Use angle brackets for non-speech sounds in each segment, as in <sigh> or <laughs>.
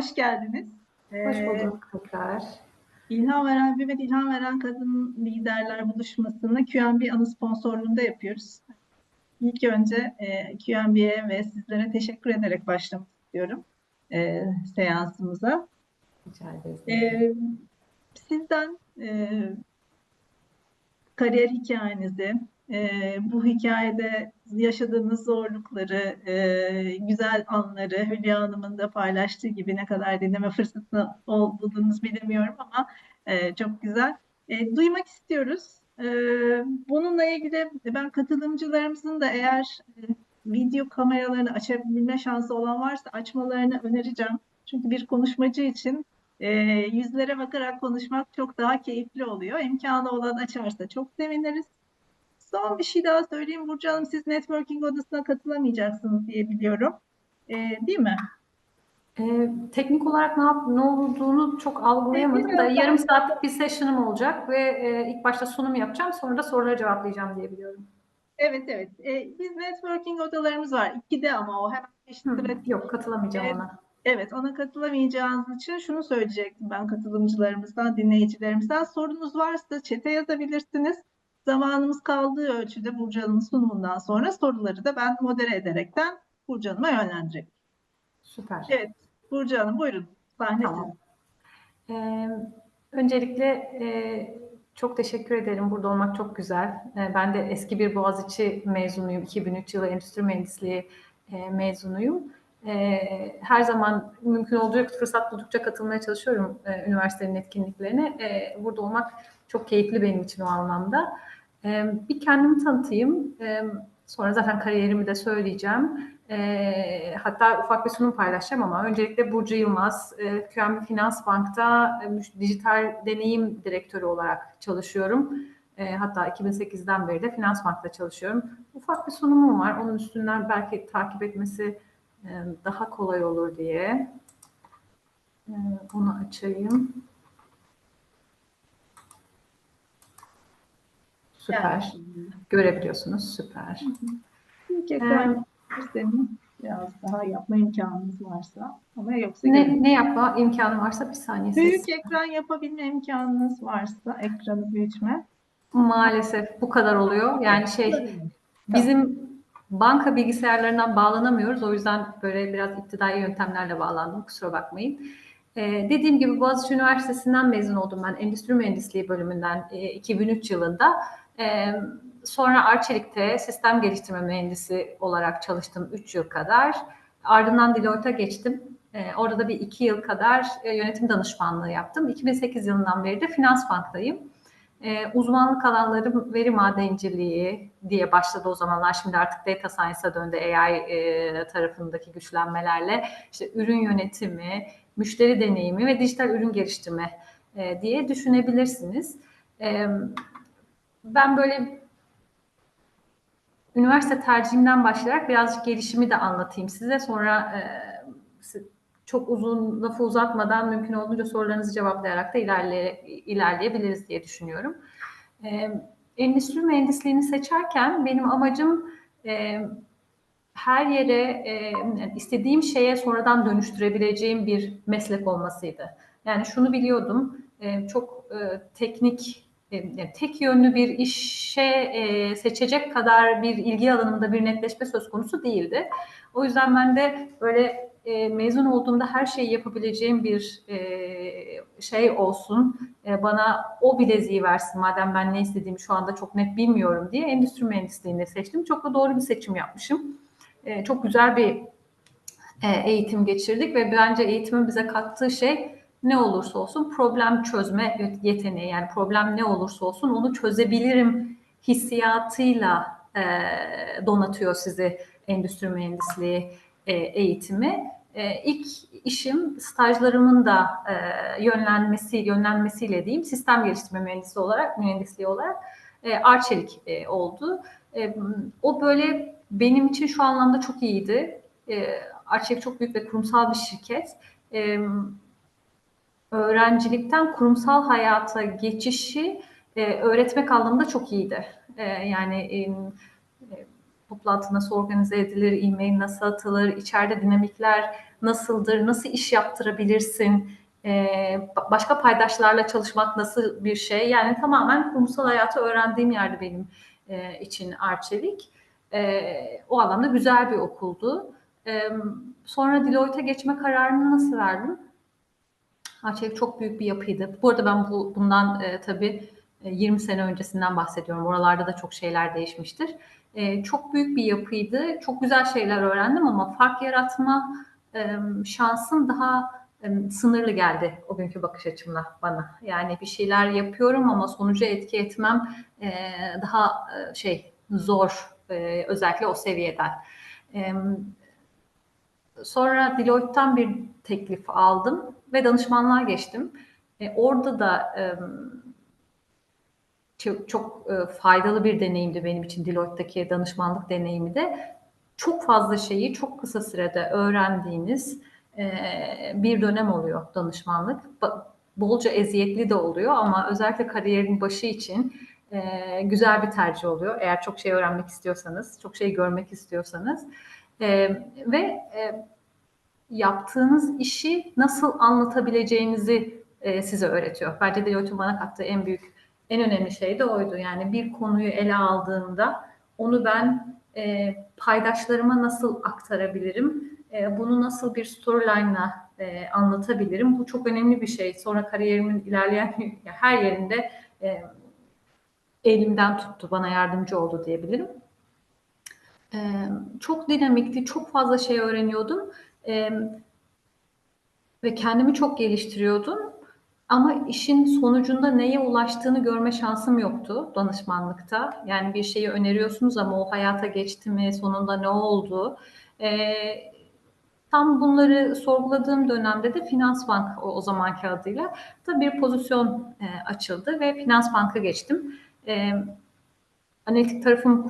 hoş geldiniz. Hoş Ee, bulduk tekrar. İlham Veren ve İlham Veren Kadın Liderler Buluşması'nı QNB ana sponsorluğunda yapıyoruz. İlk önce e, QNB'ye ve sizlere teşekkür ederek başlamak istiyorum e, seansımıza. Rica ederiz. E, sizden e, kariyer hikayenizi, e, bu hikayede yaşadığınız zorlukları, e, güzel anları Hülya Hanım'ın da paylaştığı gibi ne kadar dinleme fırsatı olduğunuz bilemiyorum ama e, çok güzel. E, duymak istiyoruz. E, bununla ilgili ben katılımcılarımızın da eğer e, video kameralarını açabilme şansı olan varsa açmalarını önereceğim. Çünkü bir konuşmacı için e, yüzlere bakarak konuşmak çok daha keyifli oluyor. İmkanı olan açarsa çok seviniriz. Son bir şey daha söyleyeyim Burcu Hanım, siz networking odasına katılamayacaksınız diye biliyorum. E, değil mi? Ee, teknik olarak ne yap ne olduğunu çok algılayamadım da yarım saatlik bir session'ım olacak ve e, ilk başta sunum yapacağım sonra da soruları cevaplayacağım diye biliyorum. Evet evet. E, biz networking odalarımız var. İkide ama o hemen geçti Hı, yok katılamayacağım Evet. ona. Evet, ona katılamayacağınız için şunu söyleyecektim ben katılımcılarımızdan, dinleyicilerimizden. Sorunuz varsa çete yazabilirsiniz. Zamanımız kaldığı ölçüde Burcu Hanım'ın sunumundan sonra soruları da ben modere ederekten Burcu Hanım'a yönlendireceğim. Süper. Evet, Burcu Hanım buyurun. Sahne Tamam. Ee, öncelikle e, çok teşekkür ederim. Burada olmak çok güzel. Ee, ben de eski bir Boğaziçi mezunuyum. 2003 yılı Endüstri Mühendisliği e, mezunuyum. Ee, her zaman mümkün olduğu fırsat buldukça katılmaya çalışıyorum e, üniversitenin etkinliklerine. E, burada olmak çok keyifli benim için o anlamda. E, bir kendimi tanıtayım. E, sonra zaten kariyerimi de söyleyeceğim. E, hatta ufak bir sunum paylaşacağım ama öncelikle Burcu Yılmaz, e, QNB Finans Bank'ta e, dijital deneyim direktörü olarak çalışıyorum. E, hatta 2008'den beri de Finans Bank'ta çalışıyorum. Ufak bir sunumum var. Onun üstünden belki takip etmesi e, daha kolay olur diye. E, onu açayım. Süper. Görebiliyorsunuz. Süper. İlk ekran senin biraz daha yapma imkanınız varsa ama yoksa Ne, ne yapma imkanı varsa bir saniye. Büyük ekran yapabilme imkanınız varsa ekranı büyütme. Maalesef bu kadar oluyor. Yani şey bizim banka bilgisayarlarından bağlanamıyoruz. O yüzden böyle biraz iptidai yöntemlerle bağlandım. Kusura bakmayın. Ee, dediğim gibi Boğaziçi Üniversitesi'nden mezun oldum ben. Endüstri Mühendisliği bölümünden e, 2003 yılında. Sonra Arçelik'te sistem geliştirme mühendisi olarak çalıştım 3 yıl kadar. Ardından Deloitte'a geçtim. Orada da bir 2 yıl kadar e, yönetim danışmanlığı yaptım. 2008 yılından beri de Finans Bank'tayım. Ee, uzmanlık alanlarım veri madenciliği diye başladı o zamanlar. Şimdi artık data science'a döndü AI e, tarafındaki güçlenmelerle. İşte ürün yönetimi, müşteri deneyimi ve dijital ürün geliştirme e, diye düşünebilirsiniz. E, ben böyle üniversite tercihimden başlayarak birazcık gelişimi de anlatayım size. Sonra e, çok uzun lafı uzatmadan mümkün olduğunca sorularınızı cevaplayarak da ilerle, ilerleyebiliriz diye düşünüyorum. E, endüstri mühendisliğini seçerken benim amacım e, her yere e, istediğim şeye sonradan dönüştürebileceğim bir meslek olmasıydı. Yani şunu biliyordum, e, çok e, teknik, yani tek yönlü bir işe e, seçecek kadar bir ilgi alanımda bir netleşme söz konusu değildi. O yüzden ben de böyle e, mezun olduğumda her şeyi yapabileceğim bir e, şey olsun, e, bana o bileziği versin madem ben ne istediğimi şu anda çok net bilmiyorum diye endüstri mühendisliğini seçtim. Çok da doğru bir seçim yapmışım. E, çok güzel bir e, eğitim geçirdik ve bence eğitimin bize kattığı şey ne olursa olsun problem çözme yeteneği yani problem ne olursa olsun onu çözebilirim hissiyatıyla e, donatıyor sizi endüstri mühendisliği e, eğitimi. E, ilk işim stajlarımın da e, yönlenmesi yönlenmesiyle diyeyim sistem geliştirme mühendisi olarak mühendisliği olarak e, Arçelik e, oldu. E, o böyle benim için şu anlamda çok iyiydi. E, Arçelik çok büyük ve kurumsal bir şirket. E, öğrencilikten kurumsal hayata geçişi e, öğretmek anlamında çok iyiydi. E, yani e, toplantı nasıl organize edilir, e-mail nasıl atılır, içeride dinamikler nasıldır, nasıl iş yaptırabilirsin, e, ba- başka paydaşlarla çalışmak nasıl bir şey. Yani tamamen kurumsal hayatı öğrendiğim yerde benim e, için Arçelik. E, o anlamda güzel bir okuldu. Sonra Deloitte'e geçme kararını nasıl verdim? Arçelik çok büyük bir yapıydı. Bu arada ben bu, bundan e, tabii e, 20 sene öncesinden bahsediyorum. Oralarda da çok şeyler değişmiştir. E, çok büyük bir yapıydı. Çok güzel şeyler öğrendim ama fark yaratma e, şansım daha e, sınırlı geldi o günkü bakış açımla bana. Yani bir şeyler yapıyorum ama sonuca etki etmem e, daha e, şey zor e, özellikle o seviyeden. E, sonra Deloitte'tan bir teklif aldım ve danışmanlığa geçtim. E, orada da e, çok, çok e, faydalı bir deneyimdi benim için Deloitte'daki danışmanlık deneyimi de. Çok fazla şeyi çok kısa sürede öğrendiğiniz e, bir dönem oluyor danışmanlık. Bolca eziyetli de oluyor ama özellikle kariyerin başı için e, güzel bir tercih oluyor. Eğer çok şey öğrenmek istiyorsanız, çok şey görmek istiyorsanız. E, ve e, yaptığınız işi nasıl anlatabileceğinizi e, size öğretiyor. Bence Deloitte'un bana kattığı en büyük, en önemli şey de oydu. Yani bir konuyu ele aldığımda onu ben e, paydaşlarıma nasıl aktarabilirim? E, bunu nasıl bir storyline'la e, anlatabilirim? Bu çok önemli bir şey. Sonra kariyerimin ilerleyen <laughs> her yerinde e, elimden tuttu, bana yardımcı oldu diyebilirim. E, çok dinamikti, çok fazla şey öğreniyordum. E, ve kendimi çok geliştiriyordum. Ama işin sonucunda neye ulaştığını görme şansım yoktu danışmanlıkta. Yani bir şeyi öneriyorsunuz ama o hayata geçti mi, sonunda ne oldu? E, tam bunları sorguladığım dönemde de Finans Bank o, o zamanki adıyla da bir pozisyon e, açıldı ve Finans Bank'a geçtim. E, analitik tarafım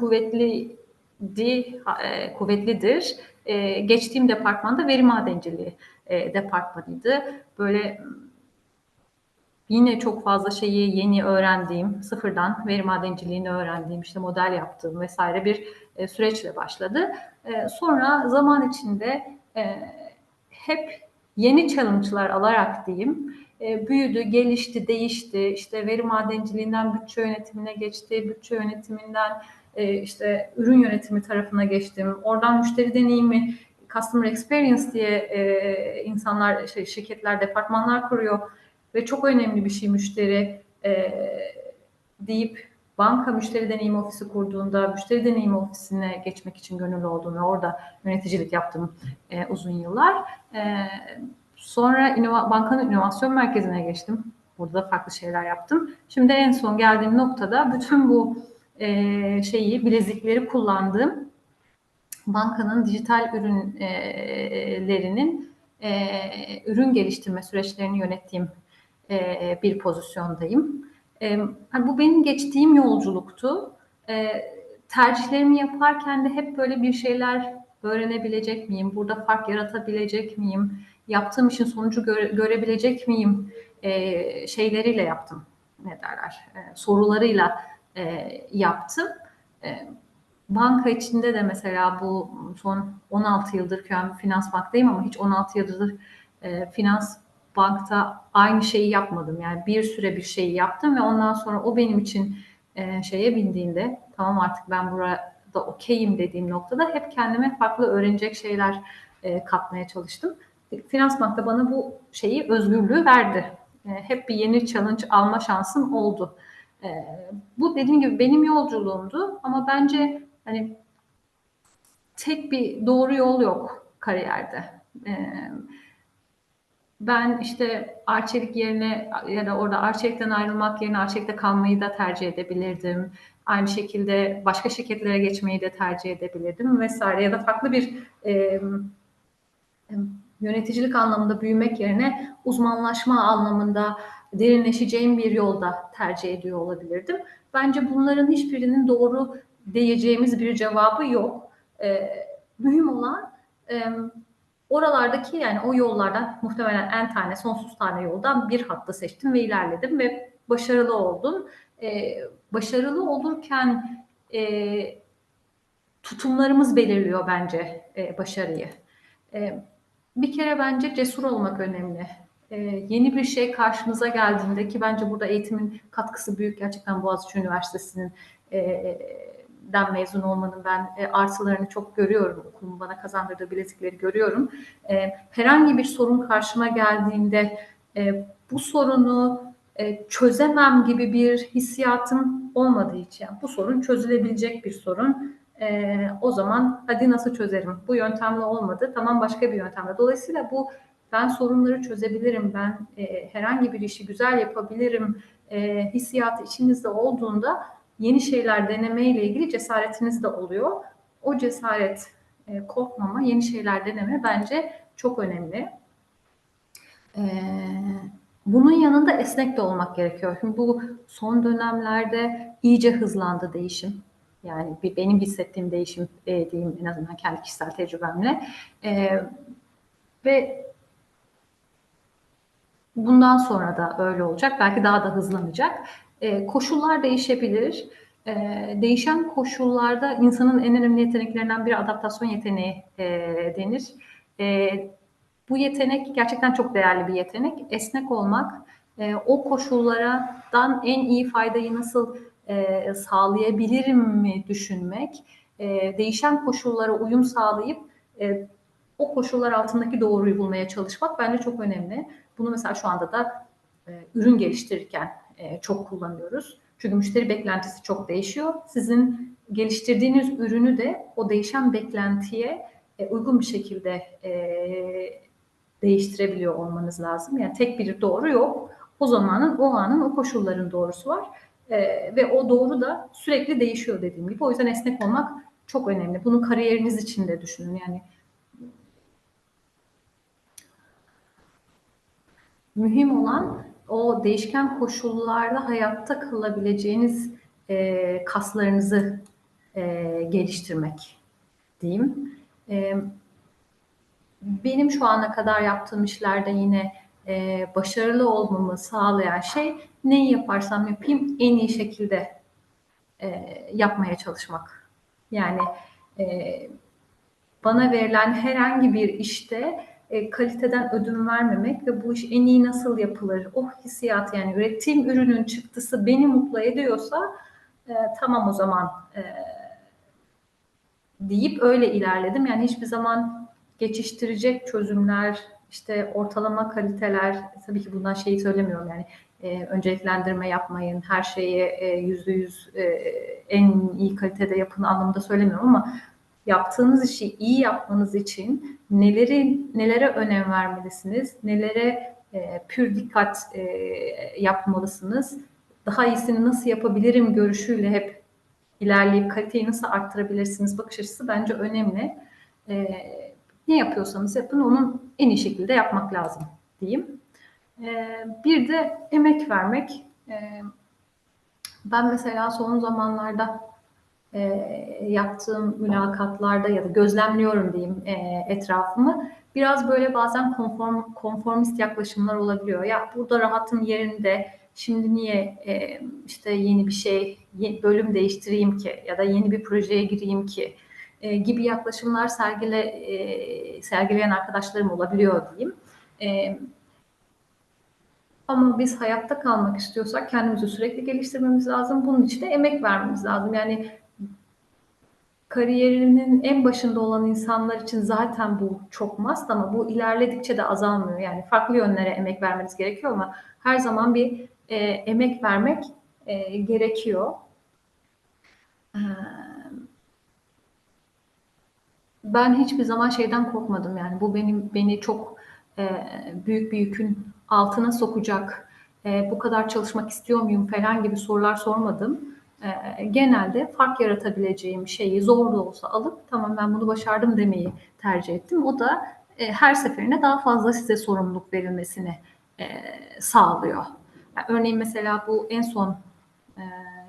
kuvvetliydi, e, kuvvetlidir. E, geçtiğim departmanda veri madenciliği e, departmanıydı. Böyle yine çok fazla şeyi yeni öğrendiğim, sıfırdan veri madenciliğini öğrendiğim, işte model yaptığım vesaire bir e, süreçle başladı. E, sonra zaman içinde e, hep yeni challenge'lar alarak diyeyim, e, büyüdü, gelişti, değişti. İşte veri madenciliğinden bütçe yönetimine geçti, bütçe yönetiminden e, işte ürün yönetimi tarafına geçtim. Oradan müşteri deneyimi, customer experience diye e, insanlar, şey, şirketler, departmanlar kuruyor ve çok önemli bir şey müşteri e, deyip banka müşteri deneyimi ofisi kurduğunda müşteri deneyimi ofisine geçmek için gönüllü oldum ve orada yöneticilik yaptım e, uzun yıllar. E, sonra bankanın inovasyon merkezine geçtim. Burada farklı şeyler yaptım. Şimdi en son geldiğim noktada bütün bu e, şeyi, bilezikleri kullandığım bankanın dijital ürünlerinin e, ürün geliştirme süreçlerini yönettiğim e, bir pozisyondayım. E, bu benim geçtiğim yolculuktu. E, tercihlerimi yaparken de hep böyle bir şeyler öğrenebilecek miyim? Burada fark yaratabilecek miyim? Yaptığım işin sonucu göre, görebilecek miyim? E, şeyleriyle yaptım. Ne derler? E, sorularıyla e, yaptım. E, banka içinde de mesela bu son 16 yıldır ben finans banktayım ama hiç 16 yıldır e, finans bankta aynı şeyi yapmadım. Yani bir süre bir şeyi yaptım ve ondan sonra o benim için e, şeye bindiğinde tamam artık ben burada okeyim dediğim noktada hep kendime farklı öğrenecek şeyler e, katmaya çalıştım. Finans bankta bana bu şeyi özgürlüğü verdi. E, hep bir yeni challenge alma şansım oldu. E, bu dediğim gibi benim yolculuğumdu ama bence hani tek bir doğru yol yok kariyerde. E, ben işte Arçelik yerine ya da orada Arçelik'ten ayrılmak yerine Arçelik'te kalmayı da tercih edebilirdim. Aynı şekilde başka şirketlere geçmeyi de tercih edebilirdim vesaire ya da farklı bir e, yöneticilik anlamında büyümek yerine uzmanlaşma anlamında derinleşeceğim bir yolda tercih ediyor olabilirdim. Bence bunların hiçbirinin doğru diyeceğimiz bir cevabı yok. E, mühim olan e, oralardaki yani o yollardan muhtemelen en tane sonsuz tane yoldan bir hattı seçtim ve ilerledim ve başarılı oldum. E, başarılı olurken e, tutumlarımız belirliyor bence e, başarıyı. E, Bir kere bence cesur olmak önemli. Ee, yeni bir şey karşınıza geldiğinde ki bence burada eğitimin katkısı büyük. Gerçekten Boğaziçi Üniversitesi'nin e, den mezun olmanın ben e, artılarını çok görüyorum. Okulumun bana kazandırdığı bilezikleri görüyorum. E, herhangi bir sorun karşıma geldiğinde e, bu sorunu e, çözemem gibi bir hissiyatım olmadığı için, yani bu sorun çözülebilecek bir sorun. E, o zaman hadi nasıl çözerim? Bu yöntemle olmadı, tamam başka bir yöntemle. Dolayısıyla bu ben sorunları çözebilirim, ben e, herhangi bir işi güzel yapabilirim e, hissiyatı içinizde olduğunda yeni şeyler denemeyle ilgili cesaretiniz de oluyor. O cesaret, e, korkmama, yeni şeyler deneme bence çok önemli. E, bunun yanında esnek de olmak gerekiyor. Şimdi bu son dönemlerde iyice hızlandı değişim. Yani bir, benim hissettiğim değişim e, diyeyim en azından kendi kişisel tecrübemle. E, ve bundan sonra da öyle olacak. Belki daha da hızlanacak. E, koşullar değişebilir. E, değişen koşullarda insanın en önemli yeteneklerinden biri adaptasyon yeteneği e, denir. E, bu yetenek gerçekten çok değerli bir yetenek. Esnek olmak, e, o koşullardan en iyi faydayı nasıl e, sağlayabilirim mi düşünmek, e, değişen koşullara uyum sağlayıp e, o koşullar altındaki doğruyu bulmaya çalışmak bence çok önemli. Bunu mesela şu anda da e, ürün geliştirirken e, çok kullanıyoruz. Çünkü müşteri beklentisi çok değişiyor. Sizin geliştirdiğiniz ürünü de o değişen beklentiye e, uygun bir şekilde e, değiştirebiliyor olmanız lazım. Yani tek bir doğru yok. O zamanın, o anın, o koşulların doğrusu var. E, ve o doğru da sürekli değişiyor dediğim gibi. O yüzden esnek olmak çok önemli. Bunu kariyeriniz için de düşünün. Yani mühim olan o değişken koşullarda hayatta kalabileceğiniz e, kaslarınızı e, geliştirmek diyeyim. E, benim şu ana kadar yaptığım işlerde yine e, başarılı olmamı sağlayan şey neyi yaparsam yapayım en iyi şekilde e, yapmaya çalışmak. Yani e, bana verilen herhangi bir işte e, kaliteden ödün vermemek ve bu iş en iyi nasıl yapılır, o hissiyat yani ürettiğim ürünün çıktısı beni mutlu ediyorsa e, tamam o zaman e, deyip öyle ilerledim. Yani hiçbir zaman geçiştirecek çözümler, işte ortalama kaliteler, tabii ki bundan şeyi söylemiyorum yani e, önceliklendirme yapmayın, her şeyi e, yüzde yüz en iyi kalitede yapın anlamında söylemiyorum ama yaptığınız işi iyi yapmanız için neleri nelere önem vermelisiniz, nelere e, pür dikkat e, yapmalısınız, daha iyisini nasıl yapabilirim görüşüyle hep ilerleyip kaliteyi nasıl arttırabilirsiniz bakış açısı bence önemli. E, ne yapıyorsanız yapın onun en iyi şekilde yapmak lazım diyeyim. E, bir de emek vermek. E, ben mesela son zamanlarda e, yaptığım mülakatlarda ya da gözlemliyorum diyeyim e, etrafımı biraz böyle bazen konform, konformist yaklaşımlar olabiliyor. Ya burada rahatım yerinde şimdi niye e, işte yeni bir şey bölüm değiştireyim ki ya da yeni bir projeye gireyim ki e, gibi yaklaşımlar sergile e, sergileyen arkadaşlarım olabiliyor diyeyim. E, ama biz hayatta kalmak istiyorsak kendimizi sürekli geliştirmemiz lazım. Bunun için de emek vermemiz lazım. Yani kariyerinin en başında olan insanlar için zaten bu çok must ama bu ilerledikçe de azalmıyor. Yani farklı yönlere emek vermeniz gerekiyor ama her zaman bir e, emek vermek e, gerekiyor. Ben hiçbir zaman şeyden korkmadım yani bu benim beni çok e, büyük bir yükün altına sokacak. E, bu kadar çalışmak istiyor muyum falan gibi sorular sormadım e, genelde fark yaratabileceğim şeyi zor da olsa alıp tamam ben bunu başardım demeyi tercih ettim. O da e, her seferinde daha fazla size sorumluluk verilmesini e, sağlıyor. Yani örneğin mesela bu en son e,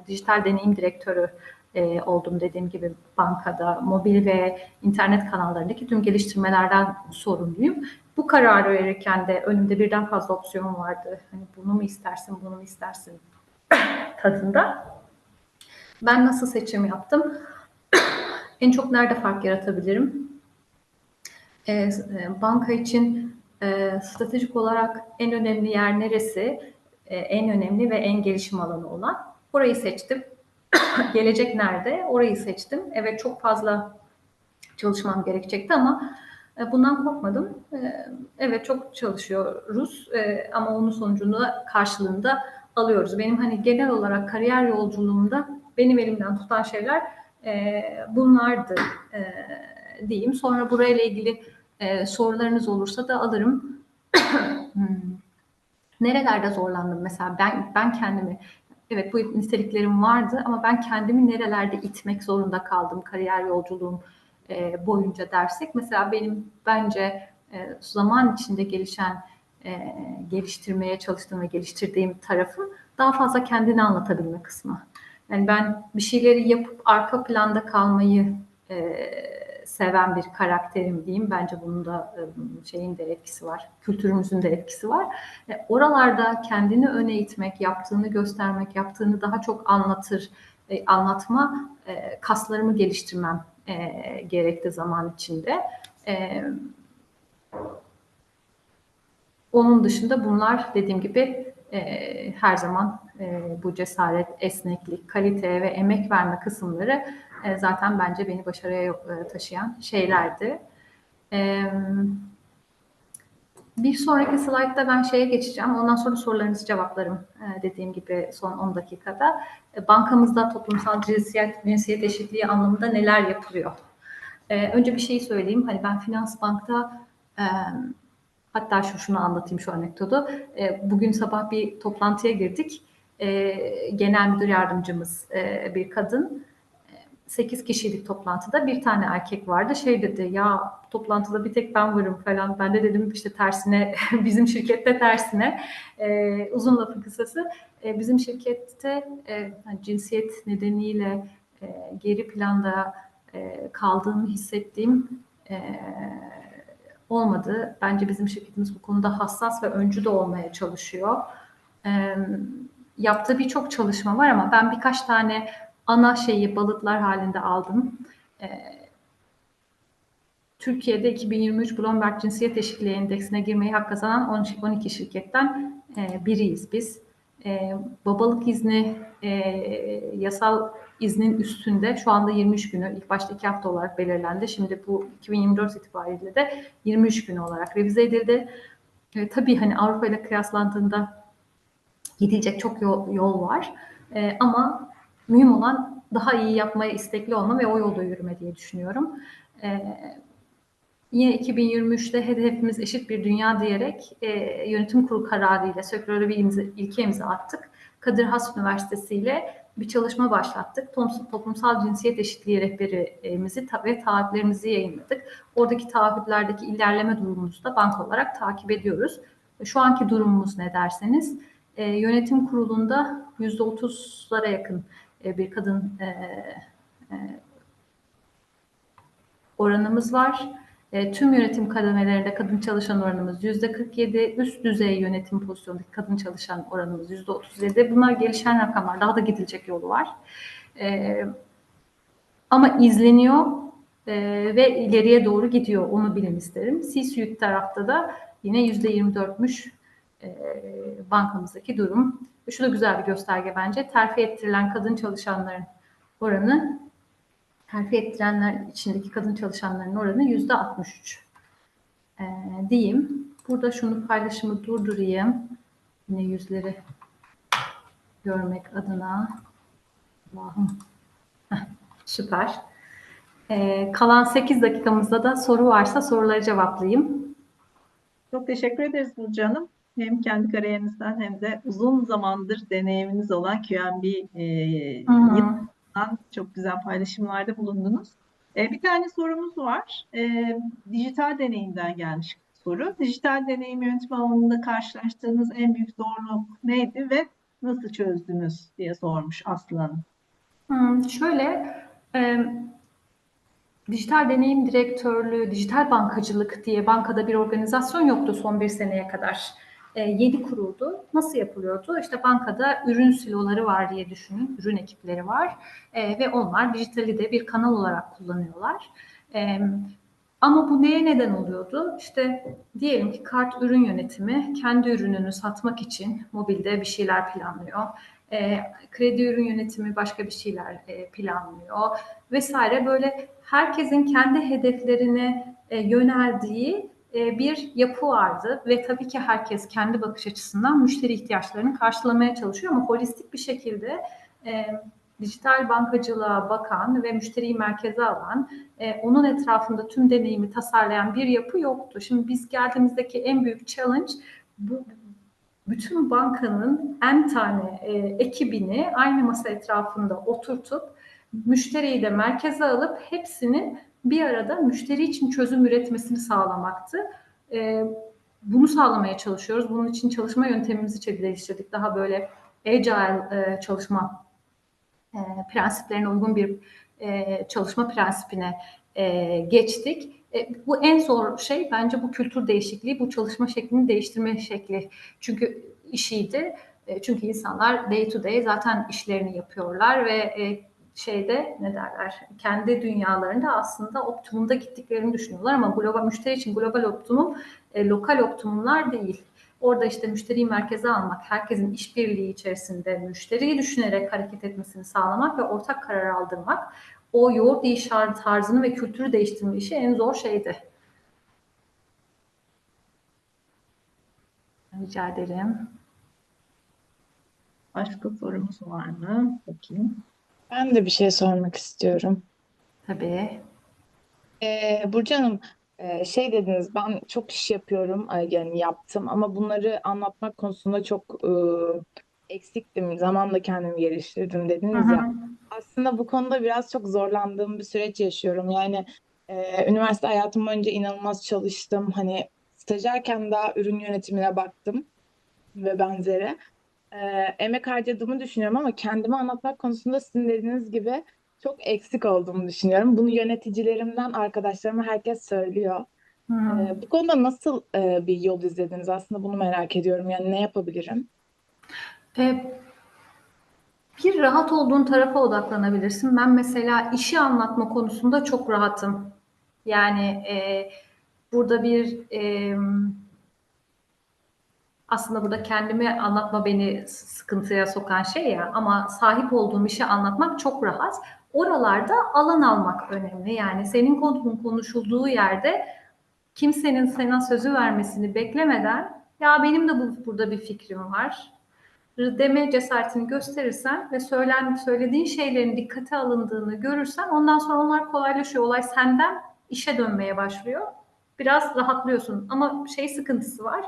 dijital deneyim direktörü e, oldum dediğim gibi bankada, mobil ve internet kanallarındaki tüm geliştirmelerden sorumluyum. Bu kararı verirken de önümde birden fazla opsiyon vardı. Hani bunu mu istersin, bunu mu istersin tadında. Ben nasıl seçim yaptım? en çok nerede fark yaratabilirim? e, e, banka için e, stratejik olarak en önemli yer neresi? E, en önemli ve en gelişim alanı olan. Orayı seçtim. <coughs> Gelecek nerede? Orayı seçtim. Evet çok fazla çalışmam gerekecekti ama e, bundan korkmadım. E, Evet çok çalışıyoruz e, ama onun sonucunu karşılığında alıyoruz. Benim hani genel olarak kariyer yolculuğumda benim elimden tutan şeyler e, bunlardı e, diyeyim. Sonra burayla ilgili e, sorularınız olursa da alırım. <coughs> Hmm. Nerelerde zorlandım mesela ben ben kendimi evet bu niteliklerim vardı ama ben kendimi nerelerde itmek zorunda kaldım kariyer yolculuğum e, boyunca dersek mesela benim bence e, zaman içinde gelişen e, geliştirmeye çalıştığım ve geliştirdiğim tarafı daha fazla kendini anlatabilme kısmı. Yani ben bir şeyleri yapıp arka planda kalmayı e, seven bir karakterim diyeyim. Bence bunun da e, şeyin de etkisi var. Kültürümüzün de etkisi var. E, oralarda kendini öne itmek, yaptığını göstermek, yaptığını daha çok anlatır, e, anlatma, e, kaslarımı geliştirmem e, gerekti zaman içinde. E, onun dışında bunlar dediğim gibi e, her zaman e, bu cesaret, esneklik, kalite ve emek verme kısımları e, zaten bence beni başarıya e, taşıyan şeylerdi. E, bir sonraki slaytta ben şeye geçeceğim. Ondan sonra sorularınızı cevaplarım e, dediğim gibi son 10 dakikada. E, bankamızda toplumsal cinsiyet, cinsiyet eşitliği anlamında neler yapılıyor? E, önce bir şey söyleyeyim. Hani ben Finans Bank'ta e, hatta şu şunu anlatayım şu anekdotu. E, bugün sabah bir toplantıya girdik. E, genel müdür yardımcımız e, bir kadın. 8 kişilik toplantıda bir tane erkek vardı. Şey dedi ya toplantıda bir tek ben varım falan. Ben de dedim işte tersine <laughs> bizim şirkette tersine. E, uzun lafın kısası e, bizim şirkette e, hani cinsiyet nedeniyle e, geri planda e, kaldığımı hissettiğim e, olmadı. Bence bizim şirketimiz bu konuda hassas ve öncü de olmaya çalışıyor. E, yaptığı birçok çalışma var ama ben birkaç tane ana şeyi balıklar halinde aldım. E, Türkiye'de 2023 Bloomberg Cinsiyet Eşitliği Endeksine girmeyi hak kazanan 12 şirketten biriyiz biz. E, babalık izni e, yasal iznin üstünde şu anda 23 günü ilk başta 2 hafta olarak belirlendi. Şimdi bu 2024 itibariyle de 23 gün olarak revize edildi. E, tabii hani Avrupa ile kıyaslandığında gidilecek çok yol, yol var. E, ama mühim olan daha iyi yapmaya istekli olma ve o yolda yürüme diye düşünüyorum. E, yine 2023'te hedefimiz eşit bir dünya diyerek e, yönetim kurulu kararıyla sektörel bir imza, ilke imza attık. Kadir Has Üniversitesi ile bir çalışma başlattık. Toplumsal cinsiyet eşitliği rehberimizi ve taahhütlerimizi yayınladık. Oradaki taahhütlerdeki ilerleme durumumuzu da bank olarak takip ediyoruz. Şu anki durumumuz ne derseniz, e, yönetim kurulunda %30'lara yakın e, bir kadın e, e, oranımız var. E, tüm yönetim kademelerinde kadın çalışan oranımız yüzde 47, üst düzey yönetim pozisyondaki kadın çalışan oranımız yüzde 37. Bunlar gelişen rakamlar, daha da gidilecek yolu var. E, ama izleniyor e, ve ileriye doğru gidiyor, onu bilin isterim. C-suite tarafta da yine yüzde 24'müş e, bankamızdaki durum. Şu da güzel bir gösterge bence. Terfi ettirilen kadın çalışanların oranı terfi ettirenler içindeki kadın çalışanların oranı yüzde 63 ee, diyeyim. Burada şunu paylaşımı durdurayım. Yine yüzleri görmek adına. Allah'ım. Süper. Ee, kalan 8 dakikamızda da soru varsa soruları cevaplayayım. Çok teşekkür ederiz Burcu Hanım. Hem kendi kariyerinizden hem de uzun zamandır deneyiminiz olan QNB e, yılından çok güzel paylaşımlarda bulundunuz. E, bir tane sorumuz var. E, dijital deneyimden gelmiş soru. Dijital deneyim yönetim alanında karşılaştığınız en büyük zorluk neydi ve nasıl çözdünüz diye sormuş Aslı Hanım. Hmm, şöyle, e, dijital deneyim direktörlüğü, dijital bankacılık diye bankada bir organizasyon yoktu son bir seneye kadar e, yeni kuruldu. Nasıl yapılıyordu? İşte bankada ürün siloları var diye düşünün. Ürün ekipleri var. E, ve onlar dijitali de bir kanal olarak kullanıyorlar. E, Ama bu neye neden oluyordu? İşte diyelim ki kart ürün yönetimi kendi ürününü satmak için mobilde bir şeyler planlıyor. E, kredi ürün yönetimi başka bir şeyler e, planlıyor vesaire. Böyle herkesin kendi hedeflerine e, yöneldiği e, bir yapı vardı ve tabii ki herkes kendi bakış açısından müşteri ihtiyaçlarını karşılamaya çalışıyor ama holistik bir şekilde e, dijital bankacılığa bakan ve müşteriyi merkeze alan, e, onun etrafında tüm deneyimi tasarlayan bir yapı yoktu. Şimdi biz geldiğimizdeki en büyük challenge bu bütün bankanın en tane e, ekibini aynı masa etrafında oturtup müşteriyi de merkeze alıp hepsinin bir arada müşteri için çözüm üretmesini sağlamaktı. E, bunu sağlamaya çalışıyoruz. Bunun için çalışma yöntemimizi geliştirdik. Daha böyle agile e, çalışma e, prensiplerine uygun bir e, çalışma prensibine e, geçtik. E, bu en zor şey bence bu kültür değişikliği, bu çalışma şeklini değiştirme şekli. Çünkü işiydi. E, çünkü insanlar day to day zaten işlerini yapıyorlar ve e, şeyde ne derler kendi dünyalarında aslında optimumda gittiklerini düşünüyorlar ama global müşteri için global optimum e, lokal optimumlar değil. Orada işte müşteriyi merkeze almak, herkesin işbirliği içerisinde müşteriyi düşünerek hareket etmesini sağlamak ve ortak karar aldırmak o yoğurt iş tarzını ve kültürü değiştirme işi en zor şeydi. Rica ederim. Başka sorumuz var mı? Bakayım. Ben de bir şey sormak istiyorum. Tabii. Ee, Burcu Hanım, e, şey dediniz, ben çok iş yapıyorum, e, yani yaptım ama bunları anlatmak konusunda çok e, eksiktim. Zamanla kendimi geliştirdim dediniz Hı ya. Aslında bu konuda biraz çok zorlandığım bir süreç yaşıyorum. Yani e, üniversite hayatım boyunca inanılmaz çalıştım. Hani stajyerken daha ürün yönetimine baktım ve benzeri. E, emek harcadığımı düşünüyorum ama kendimi anlatmak konusunda sizin dediğiniz gibi çok eksik olduğumu düşünüyorum. Bunu yöneticilerimden arkadaşlarıma herkes söylüyor. E, bu konuda nasıl e, bir yol izlediniz? Aslında bunu merak ediyorum. Yani ne yapabilirim? E, bir rahat olduğun tarafa odaklanabilirsin. Ben mesela işi anlatma konusunda çok rahatım. Yani e, burada bir e, aslında burada kendimi anlatma beni sıkıntıya sokan şey ya ama sahip olduğum işi anlatmak çok rahat. Oralarda alan almak önemli. Yani senin konunun konuşulduğu yerde kimsenin sana sözü vermesini beklemeden ya benim de bu, burada bir fikrim var deme cesaretini gösterirsen ve söylen, söylediğin şeylerin dikkate alındığını görürsen ondan sonra onlar kolaylaşıyor. Olay senden işe dönmeye başlıyor. Biraz rahatlıyorsun ama şey sıkıntısı var.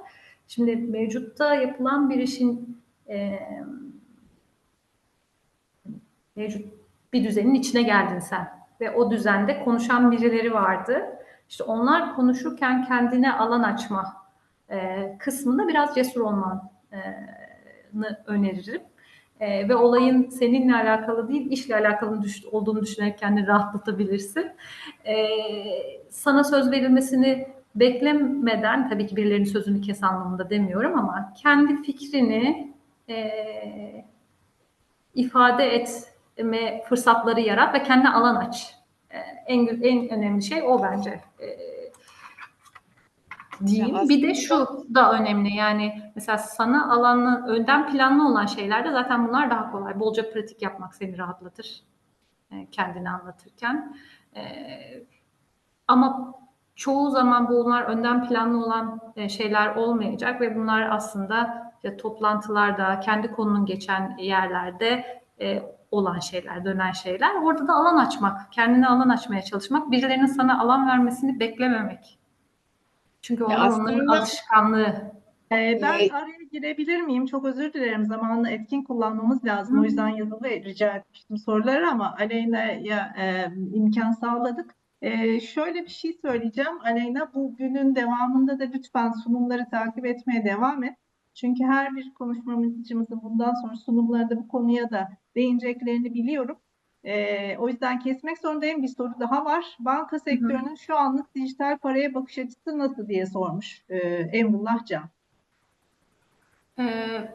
Şimdi mevcutta yapılan bir işin e, mevcut bir düzenin içine geldin sen ve o düzende konuşan birileri vardı. İşte onlar konuşurken kendine alan açma e, kısmında biraz cesur olman e, öneririm. E, ve olayın seninle alakalı değil, işle alakalı düş, olduğunu düşünerek kendini rahatlatabilirsin. E, sana söz verilmesini beklemeden, tabii ki birilerinin sözünü kes anlamında demiyorum ama kendi fikrini e, ifade etme fırsatları yarat ve kendine alan aç. E, en, en önemli şey o bence. E, diyeyim. Bir de şu da önemli yani mesela sana alanlı önden planlı olan şeylerde zaten bunlar daha kolay. Bolca pratik yapmak seni rahatlatır e, kendini anlatırken. E, ama çoğu zaman bunlar önden planlı olan e, şeyler olmayacak ve bunlar aslında işte toplantılarda, kendi konunun geçen yerlerde e, olan şeyler, dönen şeyler. Orada da alan açmak, kendine alan açmaya çalışmak, birilerinin sana alan vermesini beklememek. Çünkü onlar aslında- onların alışkanlığı. Ee, ben araya girebilir miyim? Çok özür dilerim. Zamanla etkin kullanmamız lazım. Hı. O yüzden yazılı rica etmiştim soruları ama Aleyna'ya e, imkan sağladık. E, şöyle bir şey söyleyeceğim. Aleyna bugünün devamında da lütfen sunumları takip etmeye devam et. Çünkü her bir konuşmacımızın bundan sonra sunumlarda bu konuya da değineceklerini biliyorum. E, o yüzden kesmek zorundayım. Bir soru daha var. Banka sektörünün şu anlık dijital paraya bakış açısı nasıl diye sormuş e, Emrullah Can. Ee,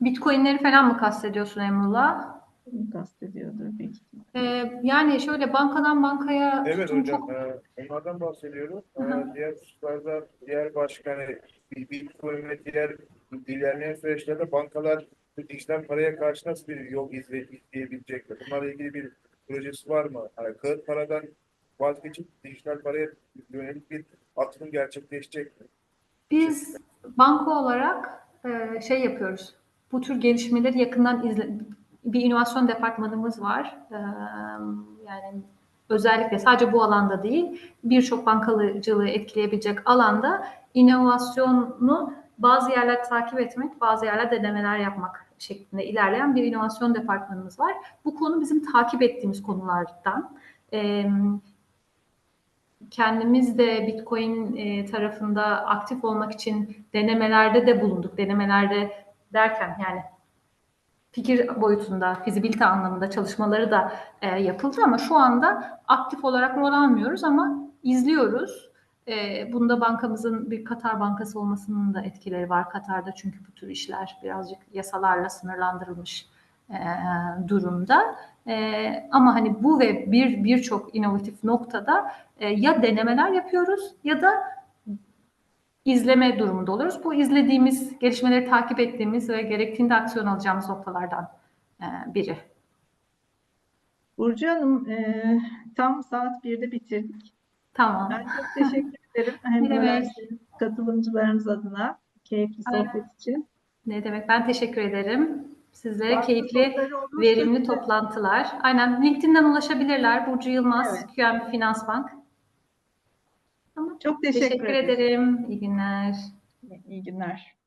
Bitcoin'leri falan mı kastediyorsun Emrullah? Kastediyordur büyük. Ee, yani şöyle bankadan bankaya Evet hocam, çok- e, onlardan bahsediyorum. E, diğer hususlarda, diğer başka hani bir Bitcoin ve diğer ilerleyen süreçlerde bankalar dijital paraya karşı nasıl bir yol izle, izleyebilecekler? Bunlarla ilgili bir projesi var mı? Hani kağıt paradan vazgeçip dijital paraya yönelik bir atılım gerçekleşecek mi? Biz banka olarak e, şey yapıyoruz. Bu tür gelişmeleri yakından izle bir inovasyon departmanımız var. E, yani özellikle sadece bu alanda değil, birçok bankalıcılığı etkileyebilecek alanda inovasyonu bazı yerler takip etmek, bazı yerler denemeler yapmak şeklinde ilerleyen bir inovasyon departmanımız var. Bu konu bizim takip ettiğimiz konulardan. E, kendimiz de Bitcoin e, tarafında aktif olmak için denemelerde de bulunduk. Denemelerde derken yani fikir boyutunda, fizibilite anlamında çalışmaları da e, yapıldı ama şu anda aktif olarak rol almıyoruz ama izliyoruz. E, bunda bankamızın bir Katar bankası olmasının da etkileri var Katar'da çünkü bu tür işler birazcık yasalarla sınırlandırılmış e, durumda. E, ama hani bu ve bir birçok inovatif noktada e, ya denemeler yapıyoruz ya da izleme durumunda oluyoruz. Bu izlediğimiz, gelişmeleri takip ettiğimiz ve gerektiğinde aksiyon alacağımız noktalardan e, biri. Burcu Hanım, e, tam saat 1'de bitirdik. Tamam. Ben çok teşekkür <laughs> ederim. Hem Ne demek? katılımcılarımız adına keyifli Aynen. sohbet için. Ne demek? Ben teşekkür ederim. Sizlere Farklı keyifli, verimli toplantılar. Aynen LinkedIn'den ulaşabilirler. Burcu Yılmaz, Evet. QNB Finans Bank. Tamam. Çok teşekkür, Teşekkür ederim. ederim. İyi günler. İyi günler.